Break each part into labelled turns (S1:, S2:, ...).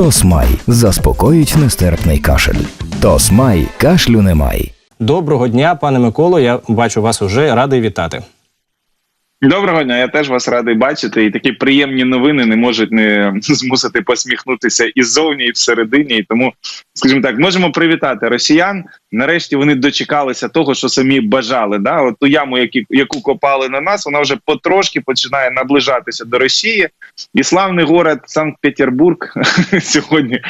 S1: Тосмай заспокоїть нестерпний кашель. Тосмай кашлю немає.
S2: Доброго дня, пане Миколо. Я бачу вас уже радий вітати.
S3: Доброго дня, я теж вас радий бачити. І такі приємні новини не можуть не змусити посміхнутися і ззовні, і всередині. І тому, скажімо так, можемо привітати росіян. Нарешті вони дочекалися того, що самі бажали. Да, от ту яму, які, яку копали на нас, вона вже потрошки починає наближатися до Росії. І славний город Санкт-Петербург сьогодні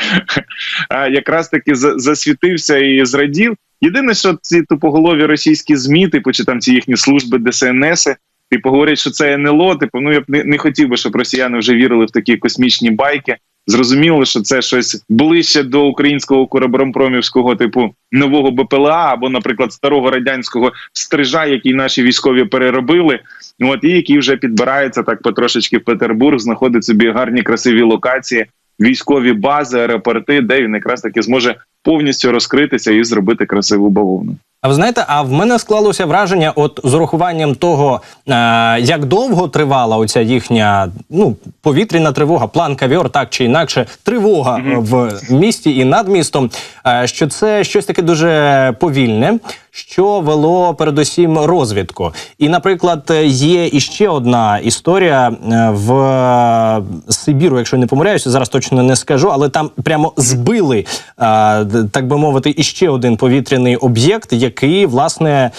S3: якраз таки засвітився і зрадів. Єдине, що ці тупоголові російські змі, типу чи там ці їхні служби ДСНС, типу говорять, що це НЛО. Типу, ну я б не, не хотів би, щоб росіяни вже вірили в такі космічні байки. Зрозуміло, що це щось ближче до українського коробромпромівського типу нового БПЛА або, наприклад, старого радянського стрижа, який наші військові переробили. От і який вже підбирається так потрошечки в Петербург, знаходить собі гарні красиві локації, військові бази, аеропорти, де він якраз таки зможе повністю розкритися і зробити красиву бавовну.
S2: А ви знаєте, а в мене склалося враження, от з урахуванням того, е, як довго тривала оця їхня ну повітряна тривога, план кавіор, так чи інакше, тривога е, в місті і над містом. е, що це щось таке дуже повільне, що вело передусім розвідку. І, наприклад, є іще одна історія е, в е, Сибіру, якщо не помиляюся, зараз точно не скажу, але там прямо збили, е, так би мовити, іще один повітряний об'єкт, який власне е,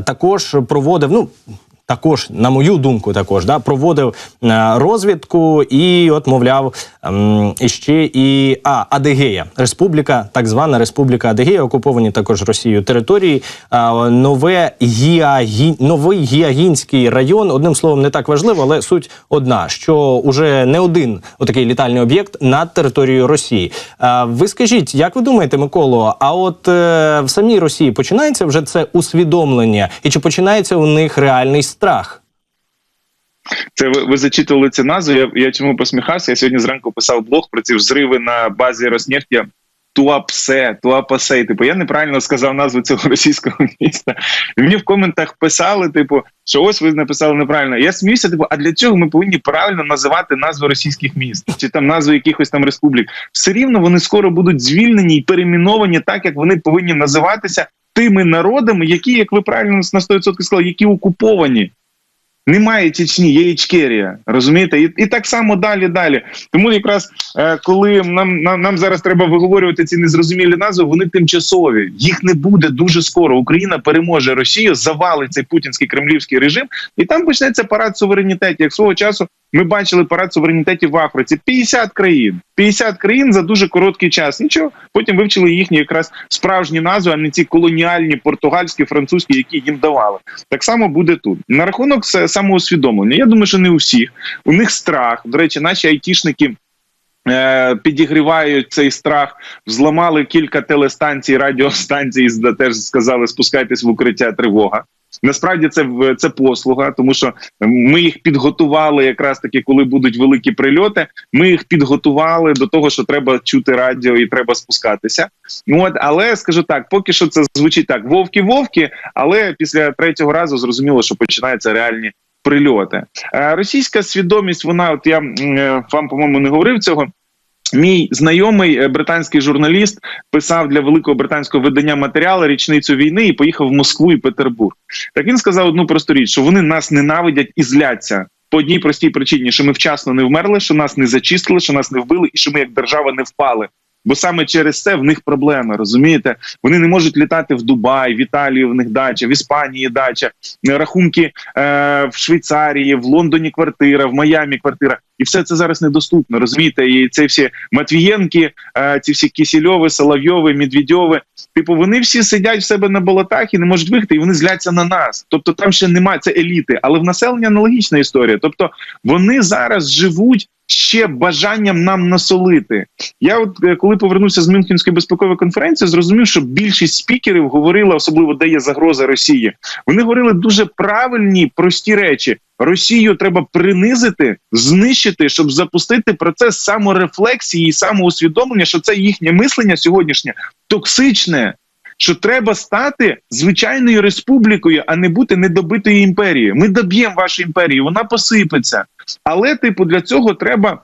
S2: також проводив. Ну також, на мою думку, також да проводив е, розвідку, і от мовляв ем, ще і а Адегея, республіка, так звана Республіка Адегея, окуповані також Росією території. Е, нове Гіагі... новий Гіагінський район. Одним словом, не так важливо, але суть одна: що уже не один отакий літальний об'єкт над територією Росії. Е, ви скажіть, як ви думаєте, Миколо? А от в самій Росії починається вже це усвідомлення, і чи починається у них реальний страх?
S3: Це ви, ви зачитували цю назву. Я, я чому посміхався? Я сьогодні зранку писав блог про ці взриви на базі Роснефті. Туапсе, Туапасей. Типу, я неправильно сказав назву цього російського міста. Мені в коментах писали, типу, що ось ви написали неправильно. Я сміюся, типу, а для чого ми повинні правильно називати назви російських міст чи там назви якихось там республік? Все рівно вони скоро будуть звільнені і перейменовані так, як вони повинні називатися тими народами, які, як ви правильно на 100% сказали, які окуповані. Немає Чечні, є Ічкерія, розумієте? І, і так само далі, далі. Тому якраз е, коли нам, нам, нам зараз треба виговорювати ці незрозумілі назви, вони тимчасові. Їх не буде дуже скоро. Україна переможе Росію, завалить цей путінський кремлівський режим, і там почнеться парад суверенітетів. Як свого часу ми бачили парад суверенітетів в Африці. 50 країн. 50 країн за дуже короткий час. Нічого, потім вивчили їхні якраз справжні назви, а не ці колоніальні португальські, французькі, які їм давали. Так само буде тут. На рахунок самоусвідомлення. Я думаю, що не у всіх. У них страх. До речі, наші айтішники. е, Підігрівають цей страх, взламали кілька телестанцій, радіостанцій, зда- теж сказали, спускайтесь в укриття тривога. Насправді це це послуга, тому що ми їх підготували якраз таки, коли будуть великі прильоти. Ми їх підготували до того, що треба чути радіо і треба спускатися. От, але скажу так, поки що це звучить так: вовки-вовки, але після третього разу зрозуміло, що починаються реальні прильоти. Е, російська свідомість, вона, от я е, вам по-моєму не говорив цього. Мій знайомий е, британський журналіст писав для великого британського видання матеріали річницю війни і поїхав в Москву і Петербург. Так він сказав одну просту річ, що вони нас ненавидять і зляться по одній простій причині, що ми вчасно не вмерли, що нас не зачистили, що нас не вбили, і що ми як держава не впали. Бо саме через це в них проблеми, розумієте? Вони не можуть літати в Дубай, в Італії в них дача, в Іспанії дача, е, рахунки е, в Швейцарії, в Лондоні квартира, в Майамі квартира. І все це зараз недоступно. Розумієте? І це всі Матвієнки, е, ці всі Кісільови, Соловйови, Медведьови. Типу, вони всі сидять в себе на болотах і не можуть виїхати, і вони зляться на нас. Тобто там ще немає це еліти, але в населення аналогічна історія. Тобто вони зараз живуть ще бажанням нам насолити. Я, от е, коли повернувся з Мюнхенської безпекової конференції, зрозумів, що більшість спікерів говорила, особливо де є загроза Росії. Вони говорили дуже правильні, прості речі. Росію треба принизити, знищити, щоб запустити процес саморефлексії і самоусвідомлення, що це їхнє мислення сьогоднішнє токсичне. Що треба стати звичайною республікою, а не бути недобитою імперією. Ми доб'ємо вашу імперію, вона посипеться. Але, типу, для цього треба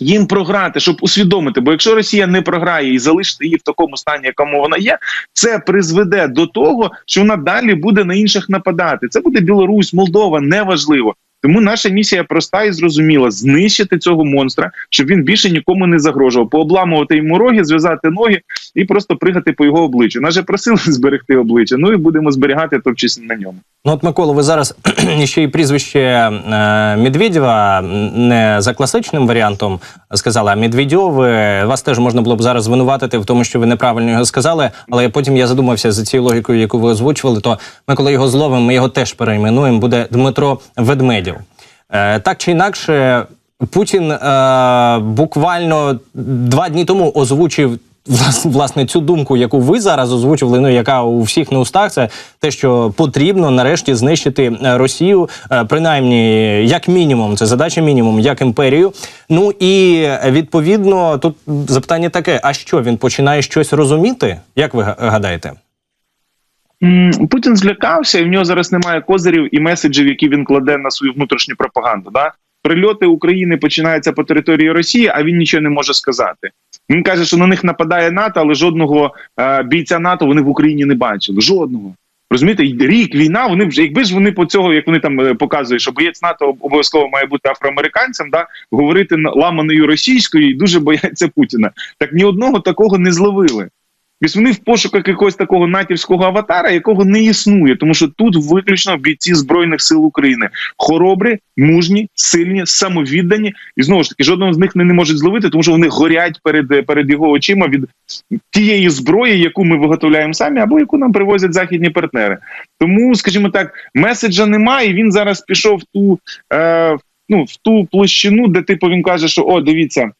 S3: їм програти, щоб усвідомити. Бо якщо Росія не програє і залишити її в такому стані, якому вона є, це призведе до того, що вона далі буде на інших нападати. Це буде Білорусь, Молдова, неважливо. Тому наша місія проста і зрозуміла: знищити цього монстра, щоб він більше нікому не загрожував, пообламувати йому роги, зв'язати ноги і просто пригати по його обличчю. Нас же просили зберегти обличчя. Ну і будемо зберігати, топчись на ньому.
S2: Ну от Микола, ви зараз ще й прізвище е, Медведєва не за класичним варіантом сказали, а Медведєв, е, вас теж можна було б зараз звинуватити в тому, що ви неправильно його сказали. Але потім я задумався за цією логікою, яку ви озвучували. То ми, коли його зловимо, ми його теж перейменуємо. Буде Дмитро Ведмедєв. Е, так чи інакше, Путін е, буквально два дні тому озвучив. Влас- Власне, цю думку, яку ви зараз озвучували, ну яка у всіх на устах, це те, що потрібно нарешті знищити е, Росію, е, принаймні, як мінімум, це задача мінімум, як імперію. Ну і е, відповідно, тут запитання таке: а що він починає щось розуміти? Як ви гадаєте?
S3: Путін злякався, і в нього зараз немає козирів і меседжів, які він кладе на свою внутрішню пропаганду. Да? Прильоти України починаються по території Росії, а він нічого не може сказати. Він каже, що на них нападає НАТО, але жодного е, бійця НАТО вони в Україні не бачили. Жодного. Розумієте, рік війна. Вони вже якби ж вони по цього, як вони там е, показують, що боєць НАТО обов'язково має бути афроамериканцем, да говорити ламаною російською і дуже бояться Путіна. Так ні одного такого не зловили. Тобто вони в пошуках якогось такого натівського аватара, якого не існує, тому що тут виключно бійці збройних сил України хоробрі, мужні, сильні, самовіддані, і знову ж таки жодного з них не, не можуть зловити, тому що вони горять перед, перед його очима від тієї зброї, яку ми виготовляємо самі, або яку нам привозять західні партнери. Тому, скажімо так, меседжа немає. і Він зараз пішов ту, е, ну, в ту площину, де типу він каже, що о, дивіться.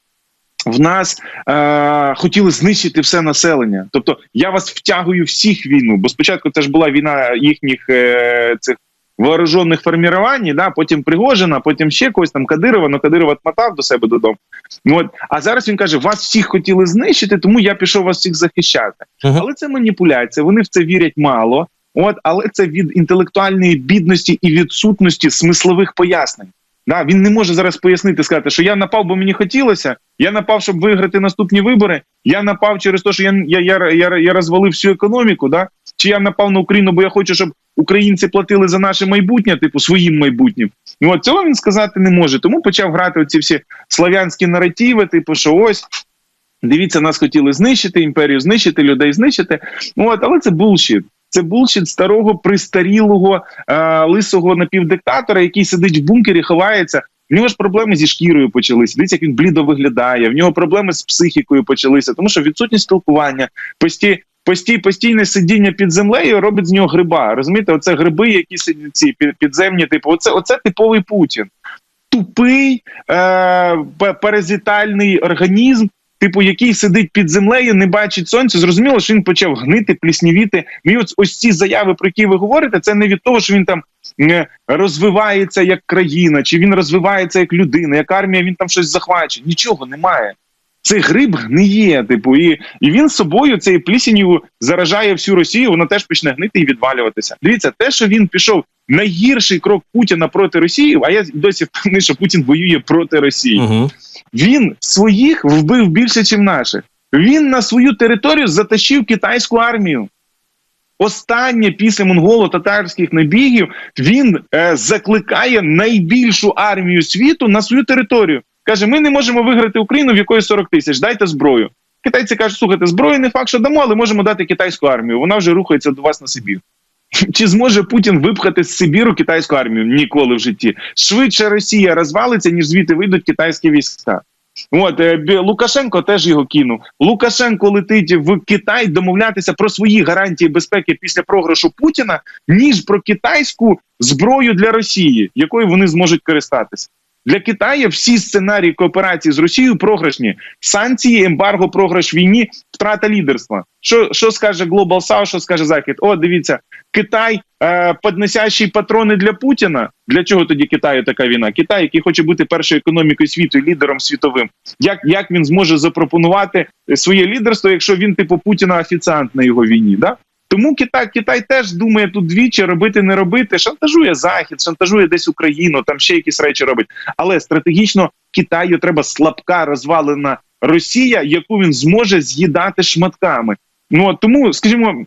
S3: В нас е, хотіли знищити все населення. Тобто я вас втягую всіх в війну, бо спочатку це ж була війна їхніх е, цих вооружених формірувань, да, потім Пригожина, потім ще когось там Кадирова, но Кадирова отмотав до себе додому. Ну, от, а зараз він каже: вас всіх хотіли знищити, тому я пішов вас всіх захищати.
S2: Мгм.
S3: Але це маніпуляція, вони в це вірять мало. От, але це від інтелектуальної бідності і відсутності смислових пояснень. Да, він не може зараз пояснити, сказати, що я напав, бо мені хотілося. Я напав, щоб виграти наступні вибори. Я напав через те, що я, я, я, я, я розвалив всю економіку. Да? Чи я напав на Україну, бо я хочу, щоб українці платили за наше майбутнє, типу своїм майбутнім. І от цього він сказати не може. Тому почав грати оці всі слав'янські наративи, типу, що ось. Дивіться, нас хотіли знищити імперію, знищити людей, знищити. От, але це булшіт. Це булшіт старого пристарілого е, лисого напівдиктатора, який сидить в бункері, ховається. В нього ж проблеми зі шкірою почалися. Дивіться, як він блідо виглядає. В нього проблеми з психікою почалися, тому що відсутність спілкування, пості, пості, постійне сидіння під землею робить з нього гриба. Розумієте, оце гриби, які сидять ці під- підземні, типу, оце, оце типовий Путін. Тупий е, пе- паразитальний організм, типу, який сидить під землею, не бачить сонця. Зрозуміло, що він почав гнити, пліснівіти. І ось, ось ці заяви, про які ви говорите, це не від того, що він там е, розвивається як країна, чи він розвивається як людина, як армія, він там щось захвачує. Нічого немає. Цей гриб гниє, типу, і, і він з собою цією плісінню заражає всю Росію, вона теж почне гнити і відвалюватися. Дивіться, те, що він пішов найгірший крок Путіна проти Росії, а я досі впевнений, що Путін воює проти Росії.
S2: Угу.
S3: Він своїх вбив більше, ніж наших. Він на свою територію затащив китайську армію. Останнє після монголо-татарських набігів він е, закликає найбільшу армію світу на свою територію. Каже: ми не можемо виграти Україну, в якої 40 тисяч. Дайте зброю. Китайці кажуть, слухайте, зброю не факт, що дамо, але можемо дати китайську армію. Вона вже рухається до вас на Сибір. Чи зможе Путін випхати з Сибіру китайську армію? Ніколи в житті. Швидше Росія розвалиться, ніж звідти вийдуть китайські війська. От е, Лукашенко теж його кинув. Лукашенко летить в Китай домовлятися про свої гарантії безпеки після програшу Путіна, ніж про китайську зброю для Росії, якою вони зможуть користатися. Для Китаю всі сценарії кооперації з Росією програшні. Санкції, ембарго, програш війні, втрата лідерства. Що, що скаже Global South, що скаже Захід? О, дивіться, Китай е, подносящий патрони для Путіна. Для чого тоді Китаю така війна? Китай, який хоче бути першою економікою світу, і лідером світовим. Як, як він зможе запропонувати своє лідерство, якщо він типу Путіна офіціант на його війні? Да? Тому Китай Китай теж думає тут двічі робити, не робити. Шантажує Захід, шантажує десь Україну, там ще якісь речі робить. Але стратегічно Китаю треба слабка розвалена Росія, яку він зможе з'їдати шматками. Ну тому, скажімо,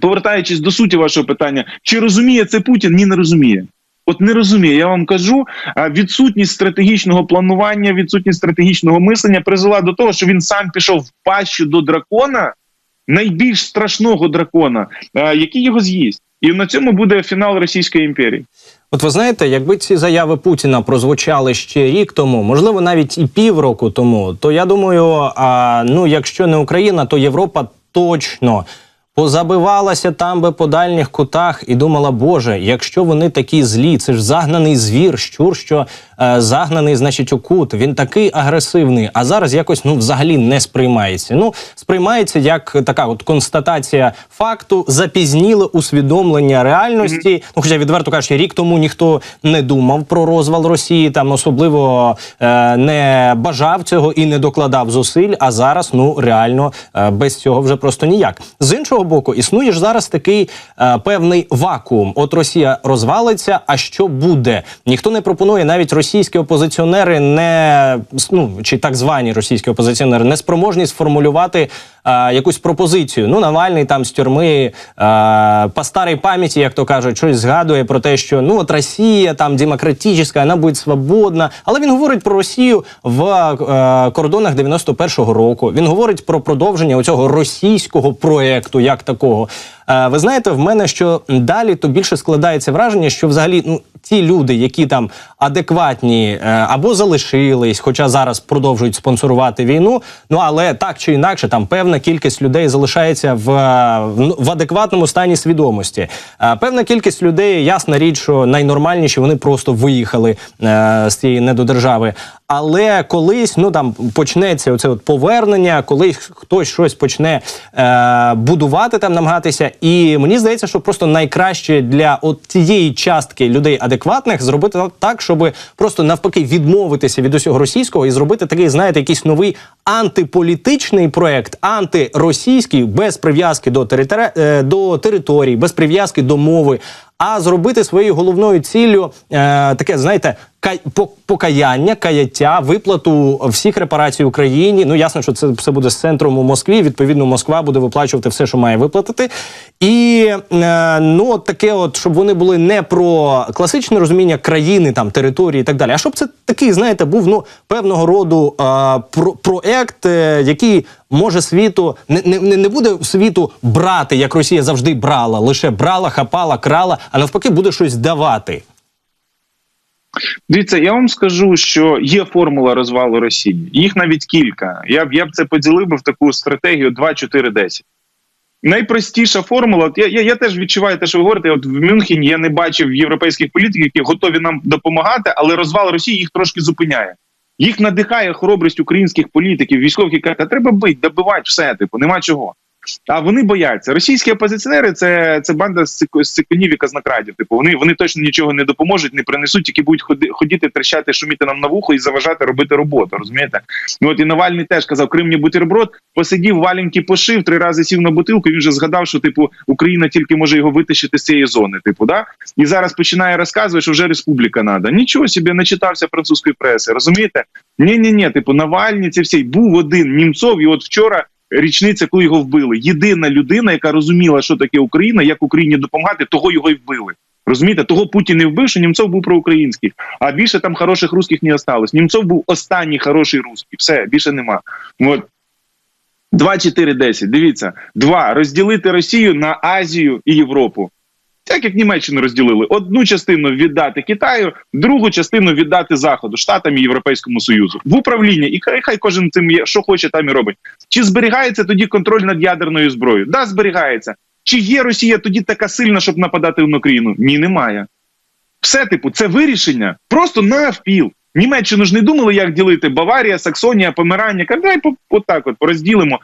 S3: повертаючись до суті вашого питання, чи розуміє це Путін? Ні, не розуміє. От не розуміє, я вам кажу, відсутність стратегічного планування, відсутність стратегічного мислення призвела до того, що він сам пішов в пащу до дракона, найбільш страшного дракона, який його з'їсть. І на цьому буде фінал Російської імперії.
S2: От ви знаєте, якби ці заяви Путіна прозвучали ще рік тому, можливо, навіть і півроку тому, то я думаю, а, ну якщо не Україна, то Європа точно позабивалася там би по дальніх кутах і думала, Боже, якщо вони такі злі, це ж загнаний звір, щур, що е, загнаний, значить, у кут. Він такий агресивний, а зараз якось ну взагалі не сприймається. Ну сприймається як така от констатація факту, запізніле усвідомлення реальності. Ну, хоча відверто кажучи, рік тому ніхто не думав про розвал Росії, там особливо е, не бажав цього і не докладав зусиль. А зараз ну реально е, без цього вже просто ніяк. З іншого боку, існує ж зараз такий е, певний вакуум. От Росія розвалиться. А що буде? Ніхто не пропонує навіть російські опозиціонери, не ну чи так звані російські опозиціонери, не спроможні сформулювати е, якусь пропозицію. Ну, Навальний там з тюрми е, по старій пам'яті, як то кажуть, щось згадує про те, що ну от Росія там демократична, вона буде свободна. Але він говорить про Росію в е, кордонах 91-го року. Він говорить про продовження цього російського проекту, як такого. Е, ви знаєте, в мене що далі то більше складається враження, що взагалі ну ті люди, які там адекватні е, або залишились, хоча зараз продовжують спонсорувати війну. Ну але так чи інакше, там певна кількість людей залишається в, в, в адекватному стані свідомості. Е, певна кількість людей, ясна річ, що найнормальніші вони просто виїхали е, з цієї недодержави. Але колись ну там почнеться оце от повернення, колись хтось щось почне е, будувати там, намагатися. І мені здається, що просто найкраще для от цієї частки людей адекватних зробити так, щоб просто навпаки відмовитися від усього російського і зробити такий, знаєте, якийсь новий антиполітичний проект, антиросійський, без прив'язки до територи... е, до території, без прив'язки до мови. А зробити своєю головною ціллю е, таке, знаєте, кай, покаяння, каяття, виплату всіх репарацій Україні. Ну ясно, що це все буде з центром у Москві. Відповідно, Москва буде виплачувати все, що має виплатити. І е, ну от таке, от щоб вони були не про класичне розуміння країни, там території і так далі. А щоб це такий, знаєте, був ну певного роду е, про, проект, е, який може світу не, не, не буде світу брати, як Росія завжди брала, лише брала, хапала, крала, а навпаки, буде щось давати.
S3: Дивіться, я вам скажу, що є формула розвалу Росії. Їх навіть кілька. Я б я б це поділив би в таку стратегію 2-4-10. Найпростіша формула. От я, я, я теж відчуваю те, що ви говорите. От в Мюнхені я не бачив європейських політиків, які готові нам допомагати, але розвал Росії їх трошки зупиняє. Їх надихає хоробрість українських політиків, військових, яка треба бити, добивати все, типу, нема чого. А вони бояться. Російські опозиціонери це, це банда з цик- з цикунів і казнокрадів. Типу, вони, вони точно нічого не допоможуть, не принесуть, тільки будуть ходи, ходіти, трещати, шуміти нам на вухо і заважати робити роботу. Розумієте? Ну от і Навальний теж казав, Крим мені бутерброд, посидів, валенки пошив, три рази сів на бутилку. Він вже згадав, що типу Україна тільки може його витащити з цієї зони. Типу, да? І зараз починає розказувати, що вже республіка надо. Нічого собі не читався французької преси. Розумієте? Ні, ні, ні, типу, Навальний це всі був один німцов, і от вчора. Річниця, коли його вбили. Єдина людина, яка розуміла, що таке Україна, як Україні допомагати, того його й вбили. Розумієте, того Путін не вбив, що Німцов був проукраїнський. А більше там хороших русських не осталось. Німцов був останній хороший русський. Все, більше нема. От. 2, 4, 10. Дивіться. Два. Розділити Росію на Азію і Європу. Так як Німеччину розділили. Одну частину віддати Китаю, другу частину віддати Заходу, Штатам і Європейському Союзу. В управління. І хай, хай кожен цим є, що хоче, там і робить. Чи зберігається тоді контроль над ядерною зброєю? Да, зберігається. Чи є Росія тоді така сильна, щоб нападати на Україну? Ні, немає. Все, типу, це вирішення просто навпіл. Німеччину ж не думали, як ділити Баварія, Саксонія, Помирання. По- отак от порозділимо.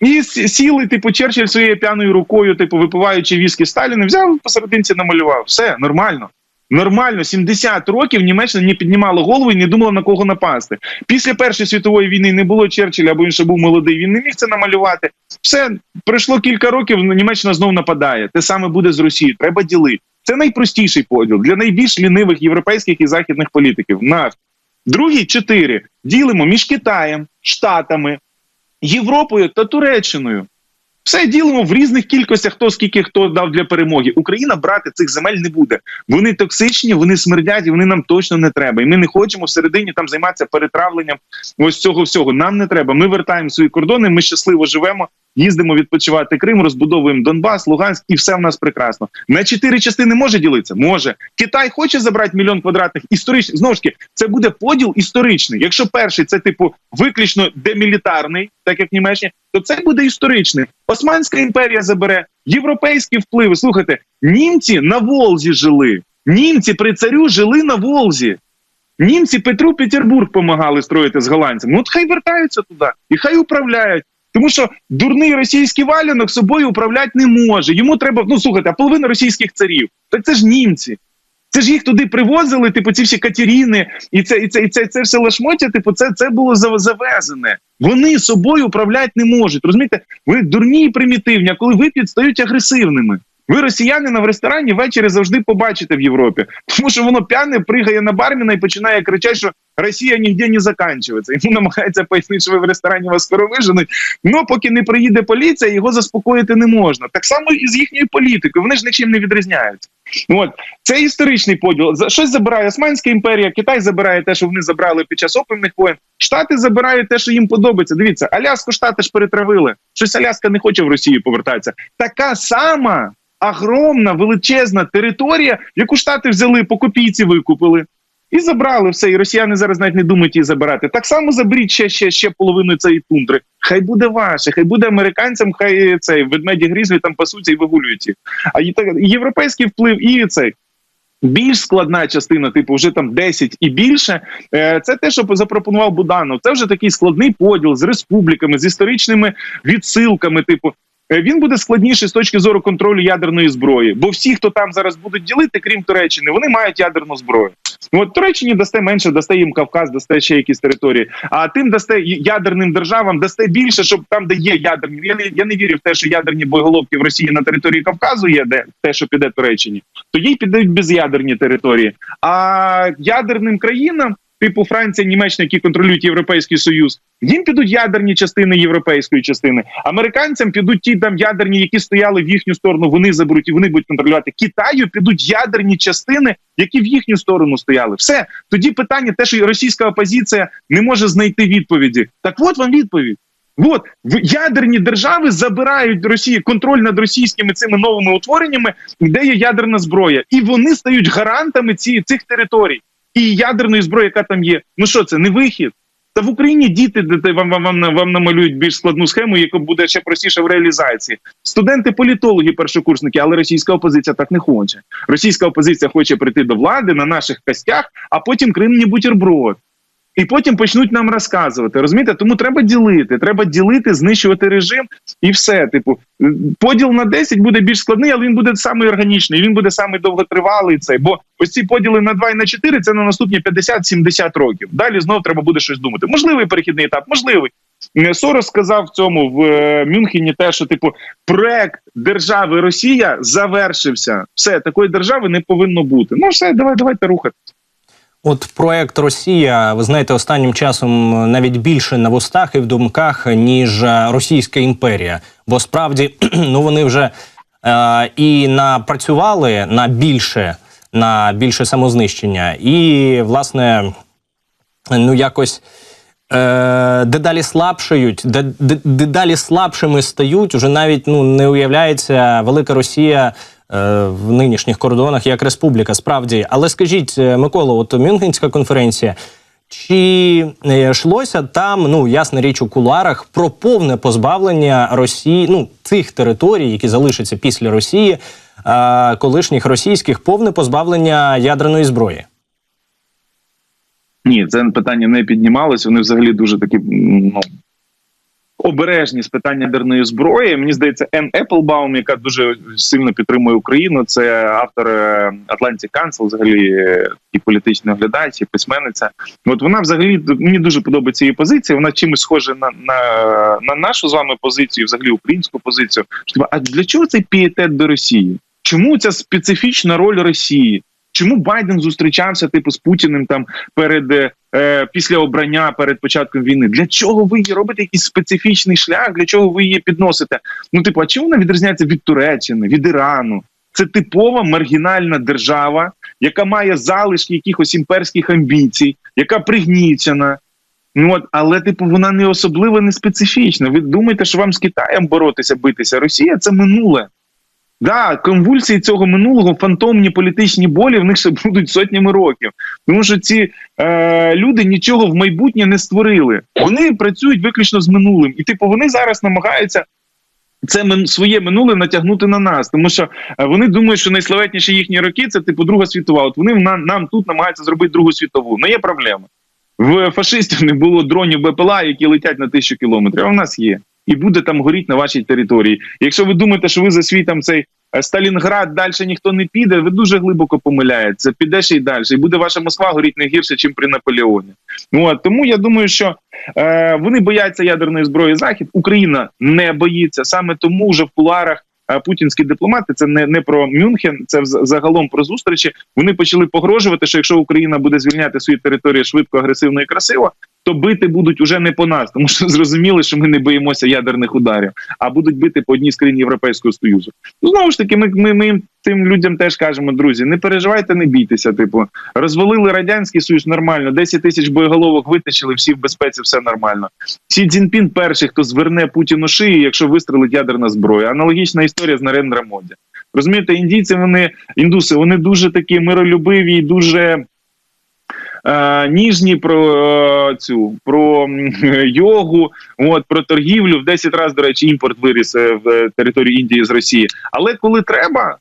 S3: І сіли, типу, Черчилль своєю п'яною рукою, типу, випиваючи віскі Сталіна, взяв посерединці, намалював. Все нормально. Нормально, 70 років Німеччина не піднімала голову і не думала на кого напасти. Після Першої світової війни не було Черчилля, або він ще був молодий. Він не міг це намалювати. Все пройшло кілька років. Німеччина знову нападає. Те саме буде з Росією. Треба ділити. Це найпростіший поділ для найбільш лінивих європейських і західних політиків. Нафт. Другий чотири ділимо між Китаєм, Штатами, Європою та Туреччиною. Все ділимо в різних кількостях, хто скільки хто дав для перемоги. Україна брати цих земель не буде. Вони токсичні, вони смердять, і вони нам точно не треба. І ми не хочемо всередині там займатися перетравленням ось цього всього. Нам не треба. Ми вертаємо свої кордони. Ми щасливо живемо, їздимо відпочивати Крим, розбудовуємо Донбас, Луганськ, і все в нас прекрасно. На чотири частини може ділитися? Може. Китай хоче забрати мільйон квадратних історичних. Знову ж таки, це буде поділ історичний. Якщо перший це типу виключно демілітарний, так як в Німеччині, то це буде історичний. Османська імперія забере європейські впливи. Слухайте, німці на Волзі жили. Німці при царю жили на Волзі. Німці Петру Петербург допомагали строїти з голландцями. Ну, от хай вертаються туди і хай управляють. Тому що дурний російський валянок собою управляти не може. Йому треба, ну слухайте, а половина російських царів. Так це ж німці. Це ж їх туди привозили, типу, ці всі катеріни, і це, і це, і це, це все лашмотя, типу, це, це було завезене. Вони собою управляти не можуть. Розумієте, вони дурні і примітивні, а коли вип'ють, стають агресивними. Ви росіянина в ресторані ввечері завжди побачите в Європі, тому що воно п'яне пригає на барміна і починає кричати, що Росія ніде не закінчується. Йому намагається пояснити, що ви в ресторані вас скоро виженуть. Ну поки не приїде поліція, його заспокоїти не можна. Так само і з їхньою політикою. Вони ж нічим не відрізняються. От це історичний поділ. Щось забирає Османська імперія, Китай забирає те, що вони забрали під час опівних воєн. Штати забирають те, що їм подобається. Дивіться, Аляску штати ж перетравили. Щось Аляска не хоче в Росію повертатися. Така сама огромна величезна територія, яку штати взяли по копійці, викупили. І забрали все, і росіяни зараз навіть не думають її забирати. Так само заберіть ще ще, ще половину цієї тундри. Хай буде ваше, хай буде американцям, хай цей ведмеді грізлі там пасуться і вигулюють їх. А і так європейський вплив, і цей більш складна частина, типу, вже там 10 і більше. е, Це те, що запропонував Буданов. Це вже такий складний поділ з республіками, з історичними відсилками. Типу, він буде складніший з точки зору контролю ядерної зброї. Бо всі, хто там зараз будуть ділити, крім Туреччини, вони мають ядерну зброю. Ну, От Туреччині дасте менше, дасте їм Кавказ, дасте ще якісь території. А тим дасте ядерним державам, дасте більше, щоб там, де є ядерні. Я не я не вірю в те, що ядерні боєголовки в Росії на території Кавказу є, де те, що піде Туреччині, то їй піддають безядерні території. А ядерним країнам. Типу Франція, Німеччина, які контролюють Європейський Союз, їм підуть ядерні частини європейської частини. Американцям підуть ті там ядерні, які стояли в їхню сторону. Вони заберуть і вони будуть контролювати. Китаю підуть ядерні частини, які в їхню сторону стояли. Все тоді питання, те, що російська опозиція не може знайти відповіді. Так от вам відповідь. От ядерні держави забирають Росії контроль над російськими цими новими утвореннями, де є ядерна зброя, і вони стають гарантами ці, цих територій і ядерної зброї, яка там є. Ну що це не вихід? Та в Україні діти вам, вам, вам, вам намалюють більш складну схему, яка буде ще простіше в реалізації. Студенти, політологи, першокурсники, але російська опозиція так не хоче. Російська опозиція хоче прийти до влади на наших костях, а потім Крим не бутерброд. І потім почнуть нам розказувати. Розумієте? Тому треба ділити. Треба ділити, знищувати режим і все. Типу, поділ на 10 буде більш складний, але він буде самий органічний. Він буде самий довготривалий. Цей бо ось ці поділи на 2 і на 4 – це на наступні 50-70 років. Далі знов треба буде щось думати. Можливий перехідний етап, можливий. Е, Сорос сказав в цьому в е, Мюнхені те, що типу проект держави Росія завершився. Все такої держави не повинно бути. Ну все, давай, давайте рухати.
S2: От проект Росія, ви знаєте, останнім часом навіть більше на вустах і в думках, ніж е, Російська імперія. Бо справді ну вони вже е, і напрацювали на більше, на більше самознищення, і власне, ну якось. Е, дедалі слабшають, де- де- дедалі слабшими стають. Уже навіть ну не уявляється велика Росія в нинішніх кордонах як республіка. Справді, але скажіть, е, Микола, от Мюнхенська конференція. Чи е, йшлося там, ну ясна річ у кулуарах, про повне позбавлення Росії, ну цих територій, які залишаться після Росії, е, колишніх російських, повне позбавлення ядерної зброї?
S3: Ні, це питання не піднімалось. Вони взагалі дуже такі ну, обережні з питання ядерної зброї. Мені здається, Ен Еплбаум, яка дуже сильно підтримує Україну, це автор е, Atlantic Council, взагалі е, і політичний оглядач, і письменниця. От вона взагалі мені дуже подобається її позиція. Вона чимось схожа на, на, на нашу з вами позицію, взагалі українську позицію. Типу, А для чого цей пієтет до Росії? Чому ця специфічна роль Росії? Чому Байден зустрічався типу з Путіним там перед е, після обрання перед початком війни? Для чого ви її робите якийсь специфічний шлях? Для чого ви її підносите? Ну, типу, а чому вона відрізняється від Туреччини, від Ірану? Це типова маргінальна держава, яка має залишки якихось імперських амбіцій, яка пригнічена. Ну от, але типу вона не особливо не специфічна. Ви думаєте, що вам з Китаєм боротися, битися? Росія це минуле. Да, конвульсії цього минулого, фантомні політичні болі в них ще будуть сотнями років. Тому що ці е, люди нічого в майбутнє не створили. Вони працюють виключно з минулим. І типу вони зараз намагаються це своє минуле натягнути на нас, тому що е, вони думають, що найславетніші їхні роки це типу Друга світова. От вони нам, нам тут намагаються зробити Другу світову. Ну є проблема. В фашистів не було дронів БПЛА, які летять на тисячу кілометрів. А в нас є. І буде там горіть на вашій території. Якщо ви думаєте, що ви за свій там цей е, Сталінград далі ніхто не піде, ви дуже глибоко помиляєтеся. Підеш і далі. І буде ваша Москва горіть не гірше, ніж при Наполеоні. Ну, от, тому я думаю, що е, вони бояться ядерної зброї Захід. Україна не боїться. Саме тому вже в куларах е, путінські дипломати це не, не про Мюнхен, це загалом про зустрічі. Вони почали погрожувати, що якщо Україна буде звільняти свої території швидко, агресивно і красиво, то бити будуть уже не по нас, тому що зрозуміли, що ми не боїмося ядерних ударів, а будуть бити по одній з країн Європейського Союзу. Ну знову ж таки, ми, ми, ми тим людям теж кажемо, друзі, не переживайте, не бійтеся. Типу, розвалили радянський союз нормально, 10 тисяч боєголовок витащили, всі в безпеці, все нормально. Сі Цзіньпін перший, хто зверне Путіну шиї, якщо вистрелить ядерна зброя. Аналогічна історія з Нарендра Моді. Розумієте, індійці, вони індуси, вони дуже такі миролюбиві, і дуже ніжні про е, цю про йогу, от про торгівлю. В 10 разів, до речі, імпорт виріс е, в е, територію Індії з Росії. Але коли треба.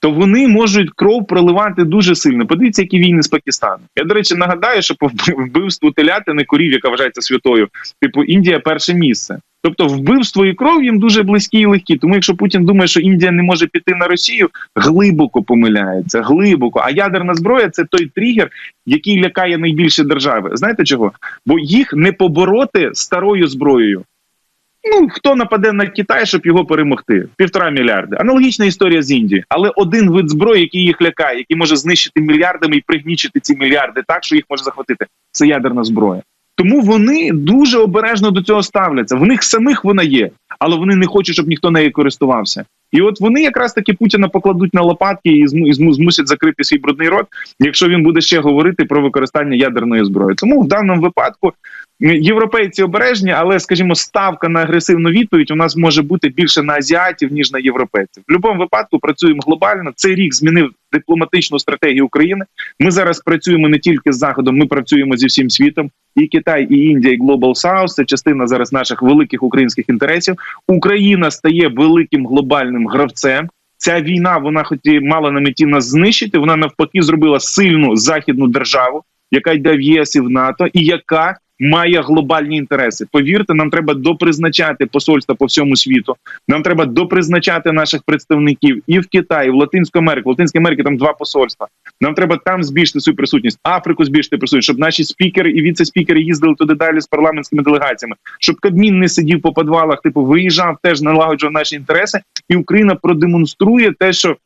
S3: То вони можуть кров проливати дуже сильно. Подивіться, які війни з Пакистаном. Я до речі нагадаю, що по вбив- вбивству телятини корів, яка вважається святою, типу Індія перше місце. Тобто вбивство і кров їм дуже близькі і легкі. Тому якщо Путін думає, що Індія не може піти на Росію, глибоко помиляється, глибоко. А ядерна зброя це той тригер, який лякає найбільше держави. Знаєте чого? Бо їх не побороти старою зброєю. Ну хто нападе на Китай, щоб його перемогти? Півтора мільярди. Аналогічна історія з Індією. Але один вид зброї, який їх лякає, який може знищити мільярдами і пригнічити ці мільярди так, що їх може захватити, це ядерна зброя. Тому вони дуже обережно до цього ставляться. В них самих вона є, але вони не хочуть, щоб ніхто нею користувався. І от вони якраз таки Путіна покладуть на лопатки і зму- змусять закрити свій брудний рот, якщо він буде ще говорити про використання ядерної зброї. Тому в даному випадку європейці обережні, але скажімо, ставка на агресивну відповідь у нас може бути більше на азіатів ніж на європейців. В будь-якому випадку працюємо глобально. Цей рік змінив дипломатичну стратегію України. Ми зараз працюємо не тільки з заходом, ми працюємо зі всім світом. І Китай, і Індія, і Global South – це частина зараз наших великих українських інтересів. Україна стає великим глобальним гравцем. Ця війна вона хоч і мала на меті нас знищити. Вона навпаки зробила сильну західну державу, яка йде в ЄС і в НАТО, і яка має глобальні інтереси. Повірте, нам треба допризначати посольства по всьому світу. Нам треба допризначати наших представників і в Китаї, і в Латинську Америку. В Латинській Америці там два посольства. Нам треба там збільшити свою присутність, Африку збільшити присутність, щоб наші спікери і віце-спікери їздили туди далі з парламентськими делегаціями, щоб Кабмін не сидів по підвалах, типу виїжджав, теж налагоджував наші інтереси, і Україна продемонструє те, що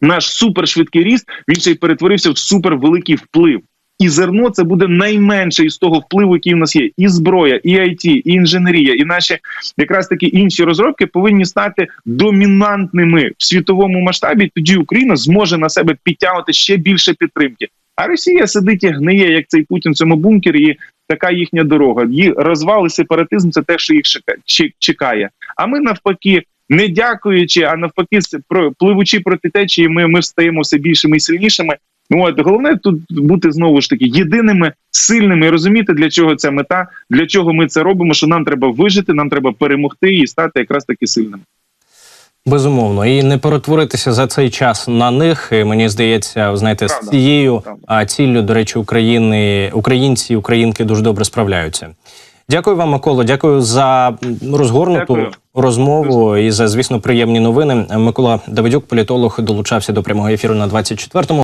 S3: наш супершвидкий ріст він ще й перетворився в супервеликий вплив. І зерно це буде найменше із того впливу, який в нас є. І зброя, і IT, і інженерія, і наші якраз таки інші розробки повинні стати домінантними в світовому масштабі. Тоді Україна зможе на себе підтягувати ще більше підтримки. А Росія сидить і гниє, як цей Путін в цьому бункері, і така їхня дорога. Її розвал і сепаратизм це те, що їх чека- чекає. А ми навпаки. Не дякуючи, а навпаки, пливучи проти течії, ми, ми стаємо все більшими і сильнішими. Ну от головне тут бути знову ж таки єдиними, сильними і розуміти, для чого ця мета, для чого ми це робимо. Що нам треба вижити, нам треба перемогти і стати якраз таки сильними.
S2: Безумовно, і не перетворитися за цей час на них. І мені здається, знаєте, з цією
S3: Правда.
S2: ціллю, до речі, України, українці і українки дуже добре справляються. Дякую вам, Миколо. Дякую за розгорнуту
S3: Дякую.
S2: розмову і за, звісно, приємні новини. Микола Давидюк, політолог, долучався до прямого ефіру на 24-му.